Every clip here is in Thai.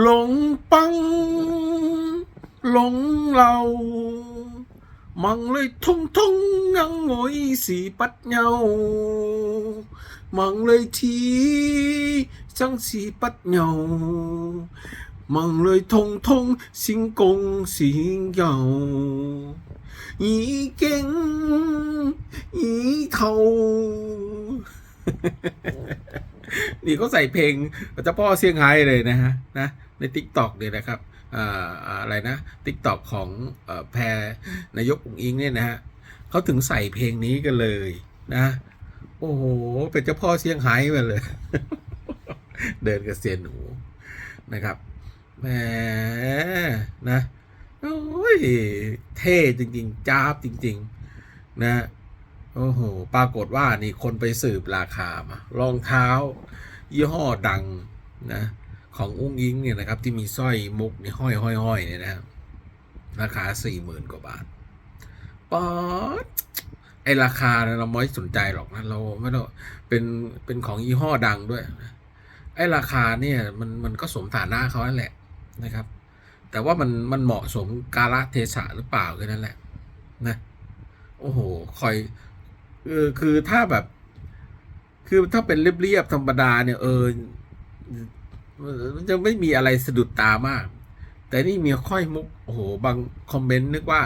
หลงปัง หลงเรามังเลยทุ่งทุ่งยังงอยสีปัดเงามังเลยทีจังสีปัดเงามังเลยทงทงสิงกงสิงเหงาอีเก่งอีเท่านี่เขาใส่เพลงเจ้าพ่อเซี่ยงไฮ้เลยนะฮะนะ ในทิกตอกเนี่ยนะครับอ่าอ่าอะไรนะทิกตอกของอแพรนายกอุ๋งอิงเนี่ยนะฮะเขาถึงใส่เพลงนี้กันเลยนะ โอ้โห เป็นเจ้าพ่อเซี่ยงไฮ้มาเลย เดินกับเซียนหนูนะครับแหมนะโอ้ยเท่จริง ๆ จ้าบจริง ๆ นะโอ้โห ปรากฏว่านี่คนไปสืบราคามา รองเท้า ยี่ห้อดังนะ ของอุ้งอิงเนี่ยนะครับที่มีสร้อยมุกนี่ห้อยห้อยห้อยเนี่ยนะครับราคาสี่หมื่นกว่าบาทป๊อดไอราคาเราไม่สนใจหรอกนะเราไม่ต้องเป็นเป็นของยี่ห้อดังด้วยนะไอราคาเนี่ยมันมันก็สมฐานะเขานั่นแหละนะครับ แต่ว่ามันมันเหมาะสมกาลเทศะหรือเปล่าแค่นั้นแหละนะโอ้โหคอยเออคือถ้าแบบ คือถ้าเป็นเรียบๆธรรมดาเนี่ยเออ มันจะไม่มีอะไรสะดุดตามาก แต่นี่มีค่อยมุกโอ้โหบางคอมเมนต์นึกว่า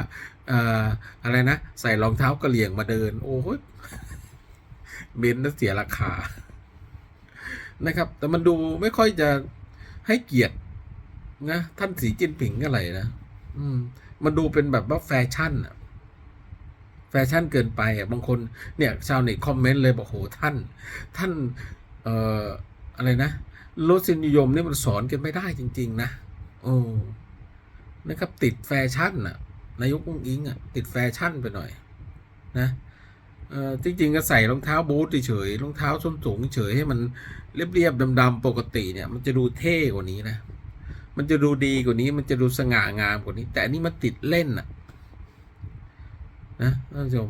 อะไรนะ ใส่รองเท้ากระเหลี่ยงมาเดิน โอ้โหเบนน่าเสียราคานะครับ แต่มันดูไม่ค่อยจะให้เกียรตินะท่านสีจิ้นผิงอะไรนะอืม มันดูเป็นแบบว่าแฟชั่นอะแฟชั่นเกินไปอะบางคนเนี่ย ชาวเน็ตคอมเมนต์เลยบอกโหท่าน ท่าน เอ่ออะไรนะ รสนิยมนี่มันสอนกันไม่ได้จริง ๆ นะโอ้นะครับติดแฟชั่นอะนายกอุ้งอิงอะติดแฟชั่นไปหน่อย นะเอ่อจริง ๆ ก็ใส่รองเท้าบูทเฉยรองเท้าส้นสูงเฉยให้มันเรียบๆดำๆปกติเนี่ยมันจะดูเท่กว่านี้นะมันจะดูดีกว่านี้มันจะดูสง่างามกว่านี้ แต่อันนี้มันติดเล่นอะนะท่านผู้ชม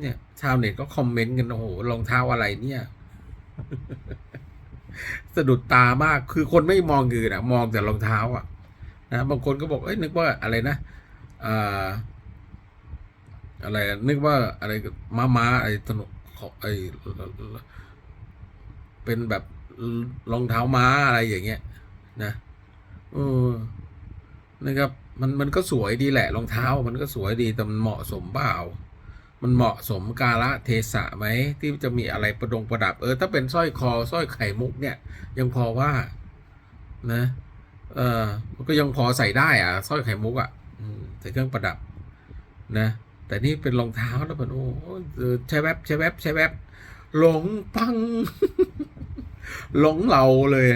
เนี่ยชาวเน็ตก็คอมเมนต์กันโอ้โหรองเท้าอะไรเนี่ย สะดุดตามาก คือคนไม่มองอื่นอะมองแต่รองเท้าอะนะบางคนก็บอกเอ้ยนึกว่าอะไรนะอ่าอะไรนึกว่าอะไรม้าม้าไอ้ถนนของไอ้เป็นแบบรองเท้าม้าอะไรอย่างเงี้ย นะเออนะครับ มันมันก็สวยดีแหละรองเท้า มันก็สวยดีแต่มันเหมาะสมเปล่า มันเหมาะสมกาละเทศะไหมที่จะมีอะไรประดงประดับ เออ ถ้าเป็นสร้อยคอสร้อยไข่มุกเนี่ย ยังพอว่า นะ เออมันก็ยังพอใส่ได้อะสร้อยไข่มุกอะใส่เครื่องประดับ นะ แต่นี่เป็นรองเท้าแล้วมันโอ้ใช้แวบใช้แวบใช้แวบหลงปัง หลงเราเลย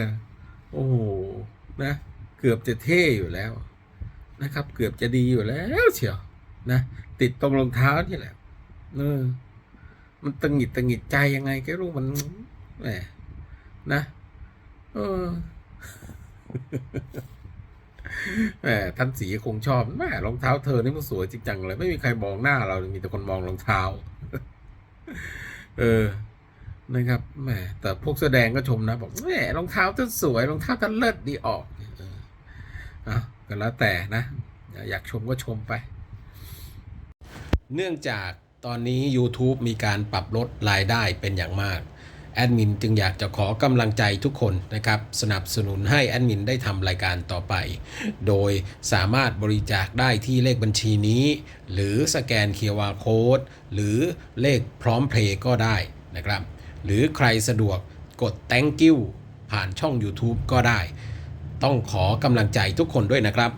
โอ้โหนะเกือบจะเท่อยู่แล้วนะครับ เกือบจะดีอยู่แล้วเชียวนะติดตรงรองเท้านี่แหละ เออ มันตังหิดตังหิดใจยังไงก็รู้มันแหมนะเออแหมท่านสีคงชอบแหมรองเท้าเธอนี่มันสวยจริงจังเลย ไม่มีใครมองหน้าเรา มีแต่คนมองรองเท้า เออ นะครับแหมแต่พวกแสดงก็ชมนะ บอกแหมรองเท้าท่านสวยรองเท้าท่านเลิศดีออกเอออะก็แล้วแต่นะ อยากชมก็ชมไป เนื่องจาก ตอนนี้ YouTube มีการปรับลดรายได้เป็นอย่างมาก แอดมินจึงอยากจะขอกำลังใจทุกคนนะครับ สนับสนุนให้แอดมินได้ทำรายการต่อไป โดยสามารถบริจาคได้ที่เลขบัญชีนี้ หรือสแกน QR Code หรือเลขพร้อมเพลย์ก็ได้นะครับ หรือใครสะดวกกด thank you ผ่านช่อง YouTube ก็ได้ ต้องขอกำลังใจทุกคนด้วยนะครับ